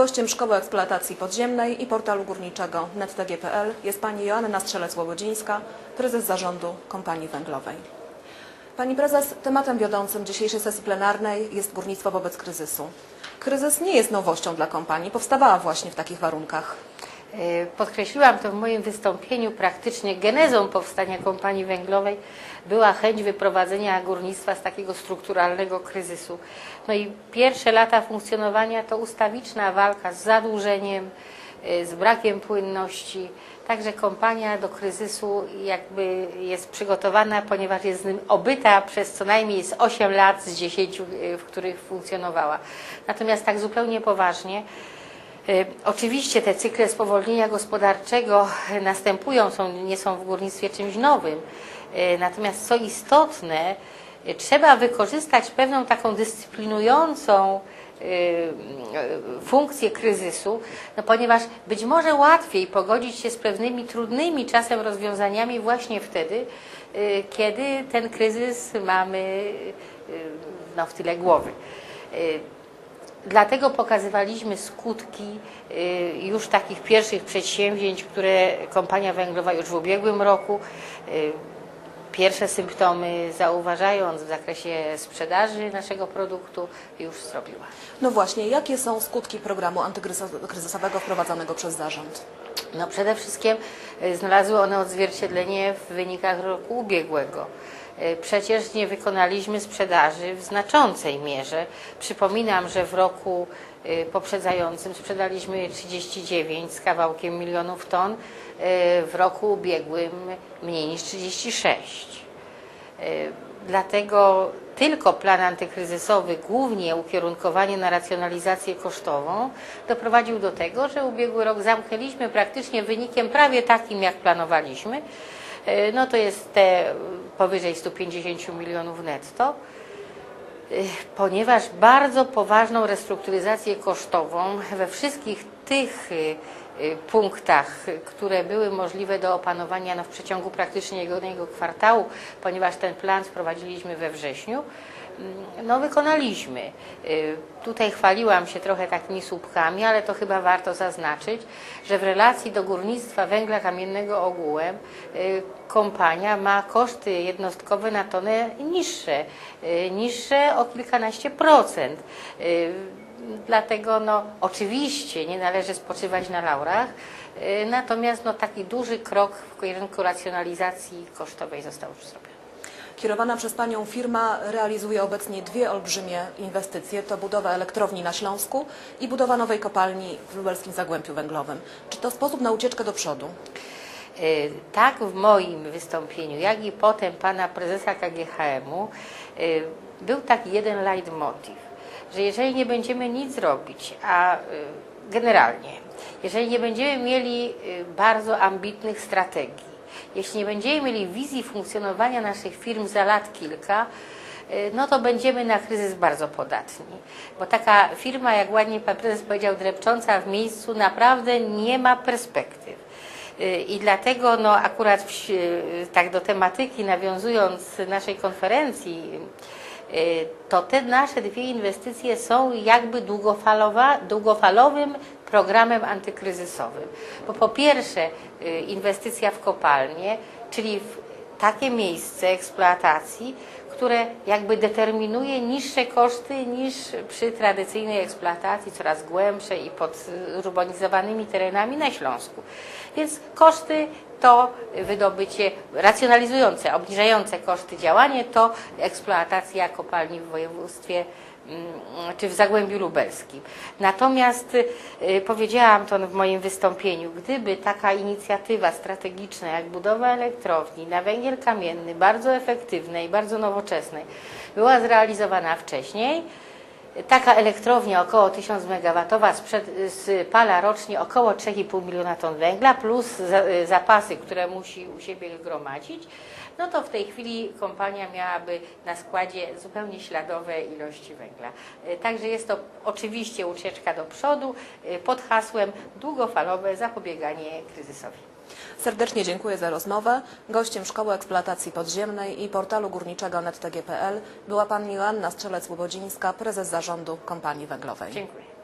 Gościem Szkoły Eksploatacji Podziemnej i portalu górniczego nettg.pl jest pani Joanna Strzelec-Łobodzińska, prezes zarządu kompanii węglowej. Pani prezes, tematem wiodącym dzisiejszej sesji plenarnej jest górnictwo wobec kryzysu. Kryzys nie jest nowością dla kompanii, powstawała właśnie w takich warunkach. E, Podkreśliłam to w moim wystąpieniu. Praktycznie genezą powstania kompanii węglowej była chęć wyprowadzenia górnictwa z takiego strukturalnego kryzysu. No i pierwsze lata funkcjonowania to ustawiczna walka z zadłużeniem, e, z brakiem płynności. Także kompania do kryzysu jakby jest przygotowana, ponieważ jest z nim obyta przez co najmniej z 8 lat z 10, e, w których funkcjonowała. Natomiast tak zupełnie poważnie, Oczywiście te cykle spowolnienia gospodarczego następują, są, nie są w górnictwie czymś nowym. E, Natomiast co istotne, trzeba wykorzystać pewną taką dyscyplinującą funkcję kryzysu, no ponieważ być może łatwiej pogodzić się z pewnymi trudnymi czasem rozwiązaniami właśnie wtedy, kiedy ten kryzys mamy no, w tyle głowy. Dlatego pokazywaliśmy skutki y, już takich pierwszych przedsięwzięć, które kompania węglowa już w ubiegłym roku y, pierwsze symptomy zauważając w zakresie sprzedaży naszego produktu już zrobiła. No właśnie, jakie są skutki programu antykryzysowego wprowadzonego przez zarząd? No przede wszystkim y, znalazły one odzwierciedlenie w wynikach roku ubiegłego. Y, Przecież nie wykonaliśmy sprzedaży w znaczącej mierze. Przypominam, że w roku y, poprzedzającym sprzedaliśmy 39 z kawałkiem milionów ton, y, w roku ubiegłym mniej niż 36. Y, Dlatego tylko plan antykryzysowy, głównie ukierunkowany na racjonalizację kosztową, doprowadził do tego, że ubiegły rok zamknęliśmy praktycznie wynikiem prawie takim, jak planowaliśmy. Y, No to jest te powyżej 150 milionów netto. Y, ponieważ bardzo poważną restrukturyzację kosztową we wszystkich tych y, punktach, y, które były możliwe do opanowania no, w przeciągu praktycznie jednego kwartału, ponieważ ten plan sprowadziliśmy we wrześniu, mm, no wykonaliśmy. Y, Tutaj chwaliłam się trochę takimi słupkami, ale to chyba warto zaznaczyć, że w relacji do górnictwa węgla kamiennego ogółem y, kompania ma koszty jednostkowe na tonę niższe, niższe o kilkanaście procent. Dlatego no, oczywiście nie należy spoczywać na laurach, y, natomiast no, taki duży krok w kierunku racjonalizacji kosztowej został już zrobiony. Kierowana przez Panią firma realizuje obecnie dwie olbrzymie inwestycje. To budowa elektrowni na Śląsku i budowa nowej kopalni w lubelskim Zagłębiu Węglowym. Czy to sposób na ucieczkę do przodu? Y, Tak w moim wystąpieniu, jak i potem pana prezesa KGHM-u y, był taki jeden leitmotiv, że jeżeli nie będziemy nic robić, a y, generalnie, jeżeli nie będziemy mieli y, bardzo ambitnych strategii, jeśli nie będziemy mieli wizji funkcjonowania naszych firm za lat kilka, y, no to będziemy na kryzys bardzo podatni. Bo taka firma, jak ładnie pan prezes powiedział, drepcząca w miejscu, naprawdę nie ma perspektyw. I dlatego no, akurat w, tak do tematyki, nawiązując naszej konferencji, to te nasze dwie inwestycje są jakby długofalowa, długofalowym programem antykryzysowym. Bo po pierwsze y, inwestycja w kopalnię, czyli w takie miejsce eksploatacji, które jakby determinuje niższe koszty niż przy tradycyjnej eksploatacji, coraz głębsze i pod zurbanizowanymi terenami na Śląsku. Więc koszty to wydobycie racjonalizujące, obniżające koszty działanie to eksploatacja kopalni w województwie mm, czy w Zagłębiu Lubelskim. Natomiast y, powiedziałam to w moim wystąpieniu, gdyby taka inicjatywa strategiczna jak budowa elektrowni na węgiel kamienny, bardzo efektywnej, bardzo nowoczesnej, była zrealizowana wcześniej, Taka elektrownia około 1000 MW spala rocznie około 3,5 miliona ton węgla plus za- zapasy, które musi u siebie gromadzić, no to w tej chwili kompania miałaby na składzie zupełnie śladowe ilości węgla. Także jest to oczywiście ucieczka do przodu pod hasłem długofalowe zapobieganie kryzysowi. Serdecznie dziękuję za rozmowę. Gościem Szkoły Eksploatacji Podziemnej i portalu górniczego nettg.pl była Pani Joanna Strzelec-Łobodzińska, prezes zarządu kompanii węglowej. Dziękuję.